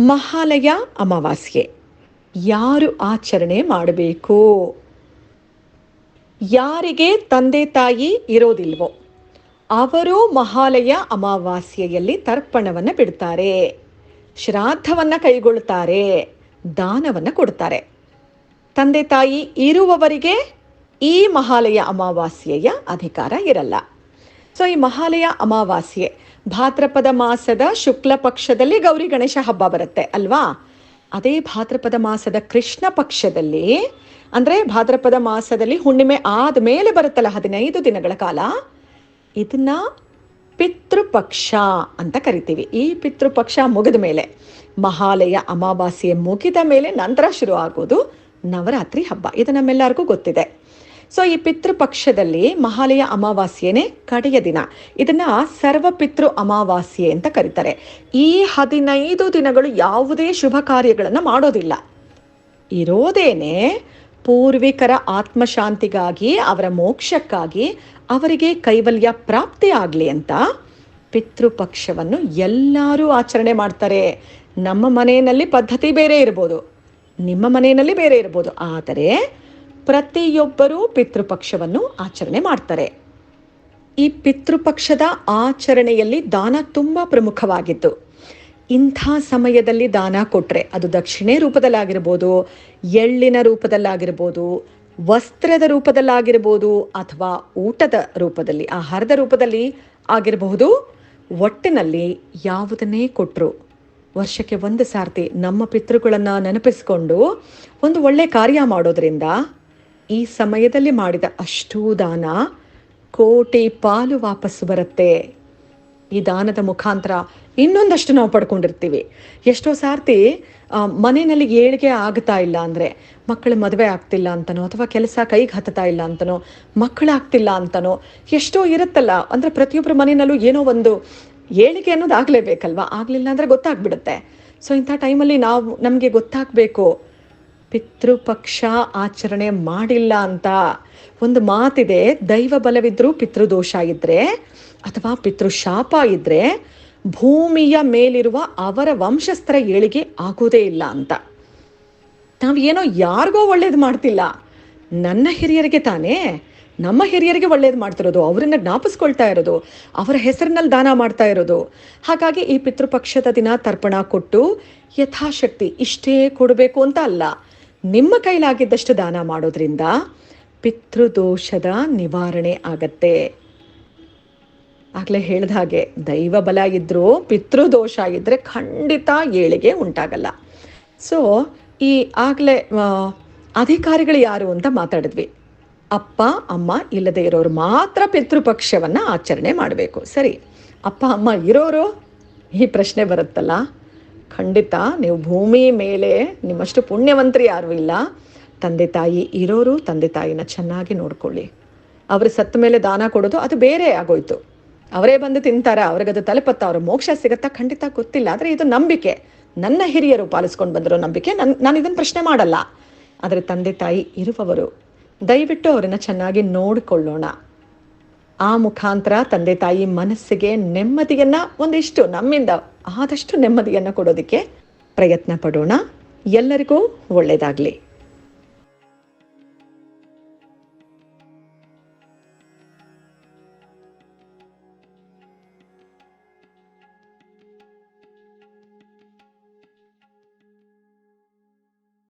ಮಹಾಲಯ ಅಮಾವಾಸ್ಯೆ. ಯಾರು ಆಚರಣೆ ಮಾಡಬೇಕು? ಯಾರಿಗೆ ತಂದೆ ತಾಯಿ ಇರೋದಿಲ್ವೋ, ಅವರು ಮಹಾಲಯ ಅಮಾವಾಸ್ಯೆಯಲ್ಲಿ ತರ್ಪಣವನ್ನು ಬಿಡ್ತಾರೆ, ಶ್ರಾದ್ದವನ್ನು ಕೈಗೊಳ್ತಾರೆ, ದಾನವನ್ನು ಕೊಡ್ತಾರೆ. ತಂದೆ ತಾಯಿ ಇರುವವರಿಗೆ ಈ ಮಹಾಲಯ ಅಮಾವಾಸ್ಯೆಯ ಅಧಿಕಾರ ಇರಲ್ಲ. ಸೊ ಈ ಮಹಾಲಯ ಅಮಾವಾಸ್ಯೆ ಭಾದ್ರಪದ ಮಾಸದ ಶುಕ್ಲ ಪಕ್ಷದಲ್ಲಿ ಗೌರಿ ಗಣೇಶ ಹಬ್ಬ ಬರುತ್ತೆ, ಅಲ್ವಾ? ಅದೇ ಭಾದ್ರಪದ ಮಾಸದ ಕೃಷ್ಣ ಪಕ್ಷದಲ್ಲಿ, ಅಂದರೆ ಭಾದ್ರಪದ ಮಾಸದಲ್ಲಿ ಹುಣ್ಣಿಮೆ ಆದ ಮೇಲೆ ಬರುತ್ತಲ್ಲ ಹದಿನೈದು ದಿನಗಳ ಕಾಲ, ಇದನ್ನ ಪಿತೃಪಕ್ಷ ಅಂತ ಕರಿತೀವಿ. ಈ ಪಿತೃಪಕ್ಷ ಮುಗಿದ ಮೇಲೆ, ಮಹಾಲಯ ಅಮಾವಾಸ್ಯೆ ಮುಗಿದ ಮೇಲೆ ನಂತರ ಶುರು ಆಗೋದು ನವರಾತ್ರಿ ಹಬ್ಬ. ಇದು ನಮ್ಮೆಲ್ಲರಿಗೂ ಗೊತ್ತಿದೆ. ಸೊ ಈ ಪಿತೃಪಕ್ಷದಲ್ಲಿ ಮಹಾಲಯ ಅಮಾವಾಸ್ಯೆನೇ ಕಡೆಯ ದಿನ. ಇದನ್ನ ಸರ್ವಪಿತೃ ಅಮಾವಾಸ್ಯೆ ಅಂತ ಕರೀತಾರೆ. ಈ ಹದಿನೈದು ದಿನಗಳು ಯಾವುದೇ ಶುಭ ಕಾರ್ಯಗಳನ್ನು ಮಾಡೋದಿಲ್ಲ. ಇರೋದೇನೆ ಪೂರ್ವಿಕರ ಆತ್ಮಶಾಂತಿಗಾಗಿ, ಅವರ ಮೋಕ್ಷಕ್ಕಾಗಿ ಅವರಿಗೆ ಕೈವಲ್ಯ ಪ್ರಾಪ್ತಿ ಆಗಲಿ ಅಂತ ಪಿತೃಪಕ್ಷವನ್ನು ಎಲ್ಲರೂ ಆಚರಣೆ ಮಾಡ್ತಾರೆ. ನಮ್ಮ ಮನೆಯಲ್ಲಿ ಪದ್ಧತಿ ಬೇರೆ ಇರ್ಬೋದು. ನಿಮ್ಮ ಮನೆಯಲ್ಲಿ ಬೇರೆ ಇರ್ಬೋದು. ಆದರೆ ಪ್ರತಿಯೊಬ್ಬರೂ ಪಿತೃಪಕ್ಷವನ್ನು ಆಚರಣೆ ಮಾಡ್ತಾರೆ. ಈ ಪಿತೃಪಕ್ಷದ ಆಚರಣೆಯಲ್ಲಿ ದಾನ ತುಂಬ ಪ್ರಮುಖವಾಗಿತ್ತು ಇಂಥ ಸಮಯದಲ್ಲಿ ದಾನ ಕೊಟ್ಟರೆ ಅದು ದಕ್ಷಿಣೆ ರೂಪದಲ್ಲಾಗಿರ್ಬೋದು, ಎಳ್ಳಿನ ರೂಪದಲ್ಲಾಗಿರ್ಬೋದು, ವಸ್ತ್ರದ ರೂಪದಲ್ಲಾಗಿರ್ಬೋದು ಅಥವಾ ಊಟದ ರೂಪದಲ್ಲಿ, ಆಹಾರದ ರೂಪದಲ್ಲಿ ಆಗಿರಬಹುದು. ಒಟ್ಟಿನಲ್ಲಿ ಯಾವುದನ್ನೇ ಕೊಟ್ಟರು ವರ್ಷಕ್ಕೆ ಒಂದು ಸಾರ್ತಿ ನಮ್ಮ ಪಿತೃಗಳನ್ನು ನೆನಪಿಸಿಕೊಂಡು ಒಂದು ಒಳ್ಳೆ ಕಾರ್ಯ ಮಾಡೋದ್ರಿಂದ ಈ ಸಮಯದಲ್ಲಿ ಮಾಡಿದ ಅಷ್ಟೂ ದಾನ ಕೋಟಿ ಪಾಲು ವಾಪಸ್ಸು ಬರುತ್ತೆ. ಈ ದಾನದ ಮುಖಾಂತರ ಇನ್ನೊಂದಷ್ಟು ನಾವು ಪಡ್ಕೊಂಡಿರ್ತೀವಿ. ಎಷ್ಟೋ ಸಾರ್ತಿ ಮನೆಯಲ್ಲಿ ಏಳಿಗೆ ಆಗ್ತಾ ಇಲ್ಲ ಅಂದರೆ, ಮಕ್ಕಳು ಮದುವೆ ಆಗ್ತಿಲ್ಲ ಅಂತನೋ, ಅಥವಾ ಕೆಲಸ ಕೈಗೆ ಹತ್ತತಾ ಇಲ್ಲ ಅಂತನೋ ಮಕ್ಕಳಾಗ್ತಿಲ್ಲ ಅಂತನೋ, ಎಷ್ಟೋ ಇರುತ್ತಲ್ಲ, ಅಂದರೆ ಪ್ರತಿಯೊಬ್ಬರ ಮನೆಯಲ್ಲೂ ಏನೋ ಒಂದು ಏಳಿಗೆ ಅನ್ನೋದು ಆಗಲೇಬೇಕಲ್ವಾ? ಆಗಲಿಲ್ಲ ಅಂದರೆ ಗೊತ್ತಾಗ್ಬಿಡುತ್ತೆ. ಸೊ ಇಂಥ ಟೈಮಲ್ಲಿ ನಾವು ನಮಗೆ ಗೊತ್ತಾಗಬೇಕು. ಪಿತೃಪಕ್ಷ ಆಚರಣೆ ಮಾಡಿಲ್ಲ ಅಂತ ಒಂದು ಮಾತಿದೆ. ದೈವ ಬಲವಿದ್ರೂ ಪಿತೃದೋಷ ಇದ್ದರೆ ಅಥವಾ ಪಿತೃಶಾಪ ಇದ್ರೆ ಭೂಮಿಯ ಮೇಲಿರುವ ಅವರ ವಂಶಸ್ಥರ ಏಳಿಗೆ ಆಗೋದೇ ಇಲ್ಲ ಅಂತ. ನಾವು ಏನೋ ಯಾರಿಗೋ ಒಳ್ಳೇದು ಮಾಡ್ತಿಲ್ಲ. ನನ್ನ ಹಿರಿಯರಿಗೆ ತಾನೇ, ನಮ್ಮ ಹಿರಿಯರಿಗೆ ಒಳ್ಳೇದು ಮಾಡ್ತಿರೋದು, ಅವರನ್ನ ಜ್ಞಾಪಿಸ್ಕೊಳ್ತಾ ಇರೋದು, ಅವರ ಹೆಸರಿನಲ್ಲಿ ದಾನ ಮಾಡ್ತಾ ಇರೋದು. ಹಾಗಾಗಿ ಈ ಪಿತೃಪಕ್ಷದ ದಿನ ತರ್ಪಣ ಕೊಟ್ಟು ಯಥಾಶಕ್ತಿ ಇಷ್ಟೇ ಕೊಡಬೇಕು ಅಂತ ಅಲ್ಲ. ನಿಮ್ಮ ಕೈಲಾಗಿದ್ದಷ್ಟು ದಾನ ಮಾಡೋದ್ರಿಂದ ಪಿತೃದೋಷದ ನಿವಾರಣೆ ಆಗತ್ತೆ. ಆಗಲೇ ಹೇಳ್ದ ಹಾಗೆ, ದೈವ ಬಲ ಇದ್ದರೂ ಪಿತೃದೋಷ ಇದ್ದರೆ ಖಂಡಿತ ಏಳಿಗೆ ಉಂಟಾಗಲ್ಲ. ಸೊ ಈ ಆಗಲೇ ಅಧಿಕಾರಿಗಳು ಯಾರು ಅಂತ ಮಾತಾಡಿದ್ವಿ. ಅಪ್ಪ, ಅಮ್ಮ ಇಲ್ಲದೆ ಇರೋರು ಮಾತ್ರ ಪಿತೃಪಕ್ಷವನ್ನು ಆಚರಣೆ ಮಾಡಬೇಕು. ಸರಿ, ಅಪ್ಪ, ಅಮ್ಮ ಇರೋರು? ಈ ಪ್ರಶ್ನೆ ಬರುತ್ತಲ್ಲ. ಖಂಡಿತ, ನೀವು ಭೂಮಿ ಮೇಲೆ ನಿಮ್ಮಷ್ಟು ಪುಣ್ಯವಂತರು ಯಾರೂ ಇಲ್ಲ. ತಂದೆ ತಾಯಿ ಇರೋರು, ತಂದೆ ತಾಯಿನ ಚೆನ್ನಾಗಿ ನೋಡ್ಕೊಳ್ಳಿ. ಅವರು ಸತ್ತ ಮೇಲೆ ದಾನ ಕೊಡೋದು, ಅದು ಬೇರೆ ಆಗೋಯ್ತು. ಅವರೇ ಬಂದು ತಿಂತಾರ ಅವ್ರಿಗದು ತಲುಪತ್ತ ಅವ್ರ ಮೋಕ್ಷ ಸಿಗತ್ತಾ? ಖಂಡಿತ ಗೊತ್ತಿಲ್ಲ. ಆದರೆ ಇದು ನಂಬಿಕೆ. ನನ್ನ ಹಿರಿಯರು ಪಾಲಿಸ್ಕೊಂಡು ಬಂದಿರೋ ನಂಬಿಕೆ, ನನ್, ನಾನು ಇದನ್ನು ಪ್ರಶ್ನೆ ಮಾಡಲ್ಲ. ಆದರೆ ತಂದೆ ತಾಯಿ ಇರುವವರು, ದಯವಿಟ್ಟು ಅವರನ್ನ ಚೆನ್ನಾಗಿ ನೋಡಿಕೊಳ್ಳೋಣ. ಆ ಮುಖಾಂತರ ತಂದೆ ತಾಯಿ ಮನಸ್ಸಿಗೆ ನೆಮ್ಮದಿಯನ್ನ ಒಂದಿಷ್ಟು ನಮ್ಮಿಂದ ಆದಷ್ಟು ನೆಮ್ಮದಿಯನ್ನು ಕೊಡೋದಕ್ಕೆ ಪ್ರಯತ್ನ ಪಡೋಣ. ಎಲ್ಲರಿಗೂ ಒಳ್ಳೆಯದಾಗಲಿ